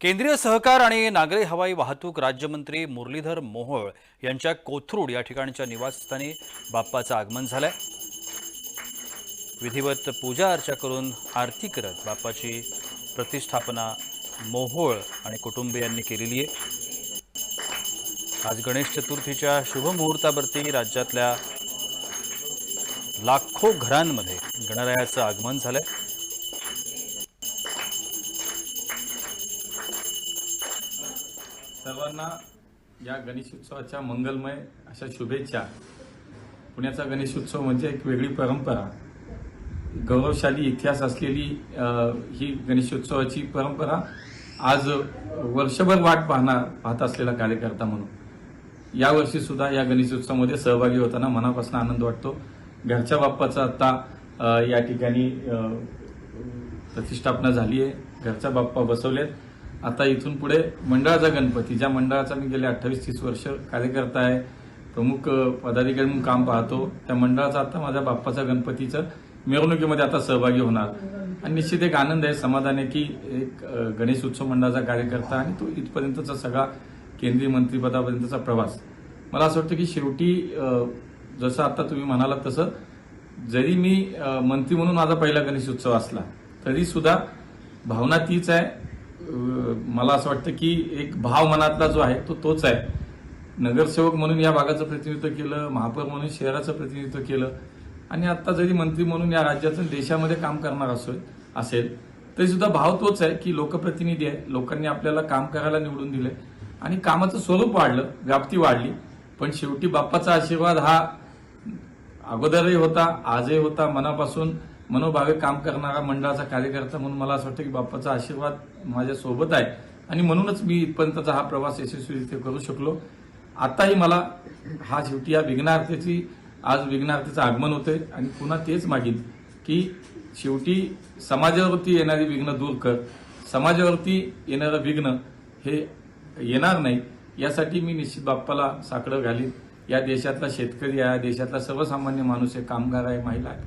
केंद्रीय सहकार आणि नागरी हवाई वाहतूक राज्यमंत्री मुरलीधर मोहोळ यांच्या कोथरूड या ठिकाणच्या निवासस्थानी बाप्पाचं आगमन झालंय. विधिवत पूजा अर्चा करून आरती करत बाप्पाची प्रतिष्ठापना मोहोळ आणि कुटुंबियांनी केलेली आहे. आज गणेश चतुर्थीच्या शुभमुहूर्तावरती राज्यातल्या लाखो घरांमध्ये गणरायाचं आगमन झालंय. सर्वांना या गणेशोत्सवाच्या मंगलमय अशा शुभेच्छा. पुण्याचा गणेशोत्सव म्हणजे एक वेगळी परंपरा. गौरवशाली इतिहास असलेली ही गणेशोत्सवाची परंपरा आज वर्षभर वाट पाहणार पाहत असलेला कार्यकर्ता म्हणून. यावर्षी सुद्धा या गणेशोत्सवामध्ये सहभागी होताना मनापासून आनंद वाटतो. घरच्या बाप्पाचा आता या ठिकाणी प्रतिष्ठापना झाली आहे घरचा बाप्पा बसवलेत. आता इथून पुढे मंडळाचा गणपती ज्या मंडळाचा मी गेले अठ्ठावीस तीस वर्ष कार्यकर्ता आहे प्रमुख पदाधिकारी म्हणून काम पाहतो त्या मंडळाचा आता माझ्या बाप्पाचा गणपतीचं मिरवणुकीमध्ये आता सहभागी होणार. आणि निश्चित एक आनंद आहे समाधान आहे की एक गणेश उत्सव मंडळाचा कार्यकर्ता आणि तो इथपर्यंतचा सगळा केंद्रीय मंत्रिपदापर्यंतचा प्रवास. मला असं वाटतं की शेवटी जसं आता तुम्ही म्हणालात तसं जरी मी मंत्री म्हणून माझा पहिला गणेश उत्सव असला तरी सुद्धा भावना तीच आहे मला असं वाटतं की एक भाव मनातला जो आहे तो तोच आहे. नगरसेवक म्हणून या भागाचं प्रतिनिधित्व केलं महापौर म्हणून शहराचं प्रतिनिधित्व केलं आणि आता जरी मंत्री म्हणून या राज्यातून देशामध्ये काम करणार असो असेल तरी सुद्धा भाव तोच आहे की लोकप्रतिनिधी आहे लोकांनी आपल्याला काम करायला निवडून दिले आणि कामाचं स्वरूप वाढलं व्याप्ती वाढली पण शेवटी बाप्पाचा आशीर्वाद हा अगोदरही होता आजही होता मनापासून मनोभावे काम करणारा मंडळाचा कार्यकर्ता म्हणून मला असं वाटतं की बाप्पाचा आशीर्वाद माझ्या सोबत आहे. आणि म्हणूनच मी इथपर्यंतचा हा प्रवास यशस्वीरित्या करू शकलो. आताही मला हा शेवटी या विघ्नार्थीची आज विघ्नार्थीचं आगमन होतंय आणि पुन्हा तेच मागीन की शेवटी समाजावरती येणारी विघ्न दूर कर. समाजावरती येणारं विघ्न हे येणार नाही. यासाठी मी निश्चित बाप्पाला साकडं घालीन. या देशातला शेतकरी आहे या देशातला सर्वसामान्य माणूस आहे कामगार आहे महिला आहे.